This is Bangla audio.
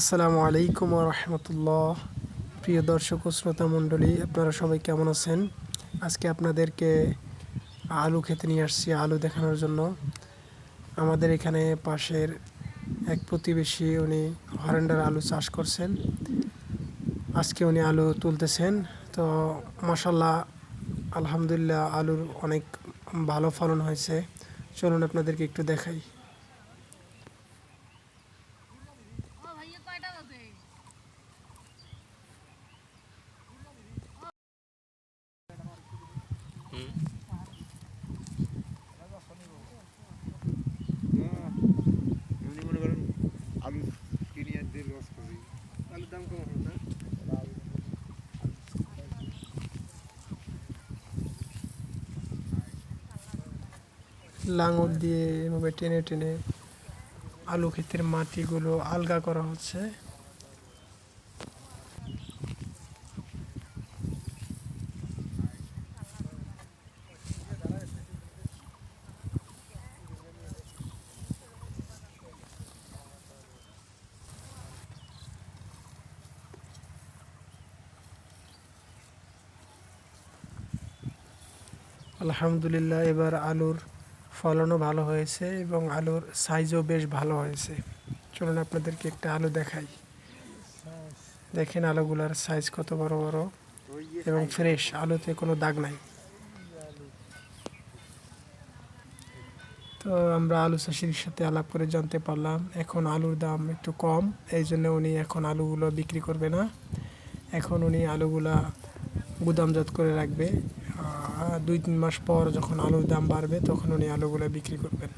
আসসালামু আলাইকুম রহমতুল্লাহ। প্রিয় দর্শক ও শ্রোতা মণ্ডলী, আপনারা সবাই কেমন আছেন? আজকে আপনাদেরকে আলু খেতে নিয়ে আসছি, আলু দেখানোর জন্য। আমাদের এখানে পাশের এক প্রতিবেশী উনি হরেন্ডার আলু চাষ করছেন। আজকে উনি আলু তুলতেছেন। তো মাসাল্লাহ আলহামদুলিল্লাহ আলুর অনেক ভালো ফলন হয়েছে। চলুন আপনাদেরকে একটু দেখাই। আলু করি। আলুর দাম হবে না? লাঙল দিয়ে এভাবে টেনে টেনে আলু ক্ষেতের মাটিগুলো আলগা করা হচ্ছে। আলহামদুলিল্লাহ, এবার আলুর ফলনও ভালো হয়েছে এবং আলুর সাইজও বেশ ভালো হয়েছে। চলুন আপনাদেরকে একটা আলু দেখাই। দেখেন আলুগুলার সাইজ কত বড় বড় এবং ফ্রেশ আলুতে কোনো দাগ নাই। তো আমরা আলু চাষির সাথে আলাপ করে জানতে পারলাম, এখন আলুর দাম একটু কম, এই জন্য উনি এখন আলুগুলো বিক্রি করবে না। এখন উনি আলুগুলা গুদামজাত করে রাখবে। দুই তিন মাস পর যখন আলুর দাম বাড়বে তখন উনি আলুগুলো বিক্রি করবেন।